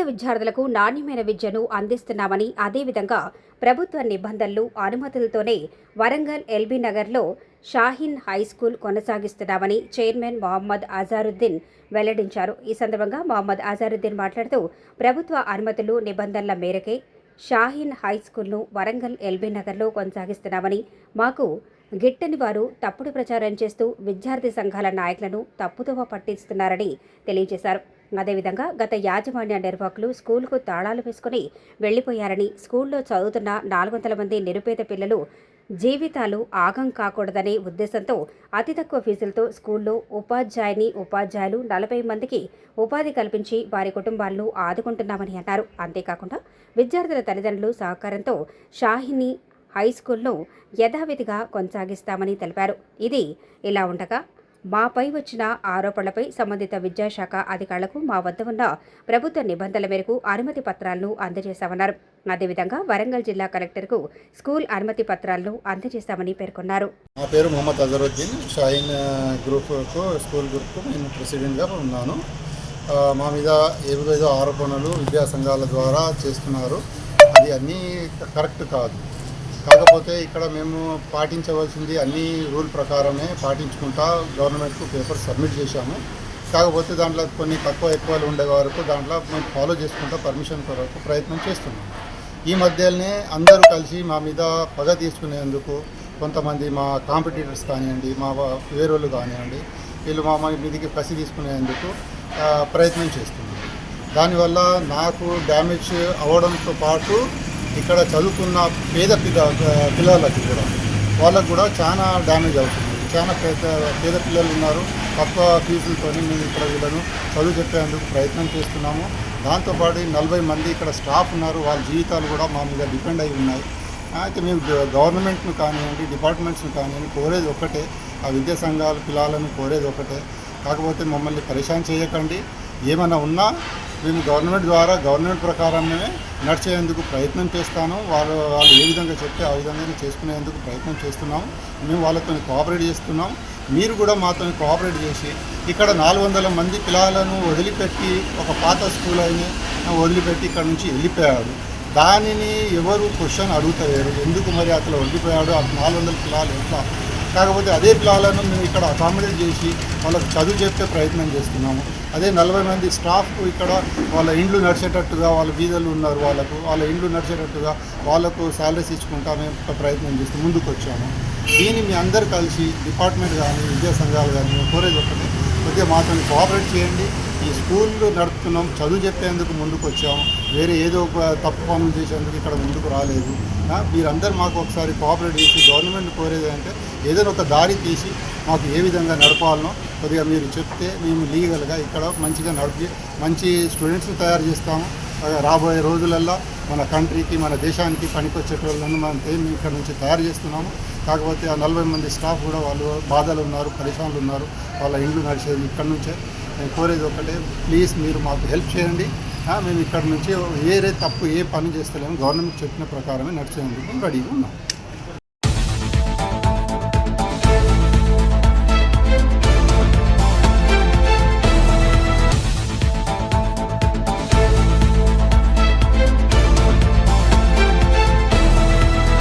పేద విద్యార్థులకు నాణ్యమైన విద్యను అందిస్తున్నామని అదేవిధంగా ప్రభుత్వ నిబంధనలు అనుమతులతోనే వరంగల్ ఎల్బీ నగర్లో షాహీన్ హై స్కూల్ కొనసాగిస్తున్నామని చైర్మన్ మొహమ్మద్ అజారుద్దీన్ వెల్లడించారు. ఈ సందర్భంగా మొహమ్మద్ అజారుద్దీన్ మాట్లాడుతూ ప్రభుత్వ అనుమతులు నిబంధనల మేరకే షాహీన్ హై స్కూల్ను వరంగల్ ఎల్బీ నగర్లో కొనసాగిస్తున్నామని మాకు గిట్టని వారు తప్పుడు ప్రచారం చేస్తూ విద్యార్థి సంఘాల నాయకులను తప్పుదోవ పట్టిస్తున్నారని తెలియజేశారు. అదేవిధంగా గత యాజమాన్య నిర్వాహకులు స్కూల్కు తాళాలు వేసుకుని వెళ్ళిపోయారని స్కూల్లో చదువుతున్న నాలుగు వందల మంది నిరుపేద పిల్లలు జీవితాలు ఆగం కాకూడదనే ఉద్దేశంతో అతి తక్కువ ఫీజులతో స్కూల్లో ఉపాధ్యాయుని ఉపాధ్యాయులు నలభై మందికి ఉపాధి కల్పించి వారి కుటుంబాలను ఆదుకుంటున్నామని అన్నారు. అంతేకాకుండా విద్యార్థుల తల్లిదండ్రులు సహకారంతో షాహిని హై స్కూల్ను యథావిధిగా కొనసాగిస్తామని తెలిపారు. ఇది ఇలా ఉండగా మాపై వచ్చిన ఆరోపణలపై సంబంధిత విద్యాశాఖ అధికారులకు మా వద్ద ఉన్న ప్రభుత్వ నిబంధనల మేరకు అనుమతి పత్రాలను అందజేశామన్నారు. అదేవిధంగా వరంగల్ జిల్లా కలెక్టర్కు స్కూల్ అనుమతి పత్రాలను అందజేశామని పేర్కొన్నారు. నా పేరు మొహమ్మద్ అజరుద్దీన్. షాయిన్ గ్రూప్కు స్కూల్ గ్రూప్కు నేను ప్రెసిడెంట్గా ఉన్నాను. మా మీద ఏదో ఆరోపణలు విద్యా సంఘాల ద్వారా చేస్తున్నారు. అది అన్నీ కరెక్ట్ కాదు. కాకపోతే ఇక్కడ మేము పాటించవలసింది అన్ని రూల్ ప్రకారమే పాటించుకుంటా గవర్నమెంట్కు పేపర్ సబ్మిట్ చేశాము. కాకపోతే దాంట్లో కొన్ని తక్కువ ఎక్కువలు ఉండే వరకు దాంట్లో మేము ఫాలో చేసుకుంటా పర్మిషన్ కొరకు ప్రయత్నం చేస్తున్నాం. ఈ మధ్యలోనే అందరూ కలిసి మా మీద పగ తీసుకునేందుకు కొంతమంది మా కాంపిటీటర్స్ కానివ్వండి మా వేరే కానివ్వండి వీళ్ళు మా మా మీదికి పసి తీసుకునేందుకు ప్రయత్నం చేస్తున్నారు. దానివల్ల నాకు డ్యామేజ్ అవ్వడంతో పాటు ఇక్కడ చదువుకున్న పేద పిల్ల పిల్లలకి కూడా వాళ్ళకు కూడా చాలా డ్యామేజ్ అవుతుంది. చాలా పేద పేద పిల్లలు ఉన్నారు. తక్కువ ఫీజులతో మేము ఇక్కడ వీళ్ళను చదువు చెప్పేందుకు ప్రయత్నం చేస్తున్నాము. దాంతోపాటు నలభై మంది ఇక్కడ స్టాఫ్ ఉన్నారు. వాళ్ళ జీవితాలు కూడా మా మీద డిపెండ్ అయి ఉన్నాయి. అయితే మేము గవర్నమెంట్ను కానివ్వండి డిపార్ట్మెంట్స్ను కానివ్వండి కోరేది ఒకటే ఆ విద్యా సంఘాల పిల్లలను కోరేది ఒకటే కాకపోతే మమ్మల్ని పరేషాన్ చేయకండి. ఏమైనా ఉన్నా మేము గవర్నమెంట్ ద్వారా గవర్నమెంట్ ప్రకారమే నడిచేందుకు ప్రయత్నం చేస్తాను. వాళ్ళు వాళ్ళు ఏ విధంగా చెప్తే ఆ విధంగానే చేసుకునేందుకు ప్రయత్నం చేస్తున్నాం మేము వాళ్ళతో కోఆపరేట్ చేస్తున్నాం మీరు కూడా మాతో కోఆపరేట్ చేసి ఇక్కడ నాలుగు వందల మంది పిల్లలను వదిలిపెట్టి ఒక పాత స్కూల్ అయిన వదిలిపెట్టి ఇక్కడ నుంచి వెళ్ళిపోయాడు. దానిని ఎవరు క్వశ్చన్ అడుగుతలేరు. ఎందుకు మరి అతను వదిలిపోయాడు? ఆ నాలుగు వందల పిల్లలు ఎట్లా కాకపోతే అదే పిల్లలను మేము ఇక్కడ అకామిడేట్ చేసి వాళ్ళకి చదువు చెప్పే ప్రయత్నం చేస్తున్నాము. అదే నలభై మంది స్టాఫ్ ఇక్కడ వాళ్ళ ఇండ్లు నడిచేటట్టుగా వాళ్ళ వీధులు ఉన్నారు వాళ్ళకు. వాళ్ళ ఇండ్లు నడిచేటట్టుగా వాళ్ళకు శాలరీస్ ఇచ్చుకుంటా మేము ఒక ప్రయత్నం చేస్తూ ముందుకు వచ్చాము. దీన్ని మీ అందరు కలిసి డిపార్ట్మెంట్ కానీ విద్యా సంఘాలు కానీ మేము కోరేది ఒకటే. కొద్దిగా మాతో కోఆపరేట్ చేయండి. ఈ స్కూళ్ళు నడుపుతున్నాం చదువు చెప్పేందుకు ముందుకు వచ్చాము. వేరే ఏదో ఒక తప్పు పనులు చేసేందుకు ఇక్కడ ముందుకు రాలేదు. మీరందరూ మాకు ఒకసారి కోఆపరేట్ చేసి గవర్నమెంట్ కోరేది అంటే ఏదైనా ఒక దారి తీసి మాకు ఏ విధంగా నడపాలనో కొద్దిగా మీరు చెప్తే మేము లీగల్గా ఇక్కడ మంచిగా నడిపి మంచి స్టూడెంట్స్ని తయారు చేస్తాము. రాబోయే రోజులల్లో మన కంట్రీకి మన దేశానికి పనికొచ్చేటోళ్ళను మనం మేము ఇక్కడ నుంచి తయారు చేస్తున్నాము. కాకపోతే ఆ నలభై మంది స్టాఫ్ కూడా వాళ్ళు బాధలు ఉన్నారు పరిశ్రమలు ఉన్నారు. వాళ్ళ ఇండ్లు నడిచేది ఇక్కడ నుంచే. నేను కోరేది ఒకటే ప్లీజ్ మీరు మాకు హెల్ప్ చేయండి. మేము ఇక్కడ నుంచి వేరే తప్పు ఏ పని చేస్తలేము. గవర్నమెంట్ చెప్పిన ప్రకారమే నడిచేందుకు రెడీగా ఉన్నాం.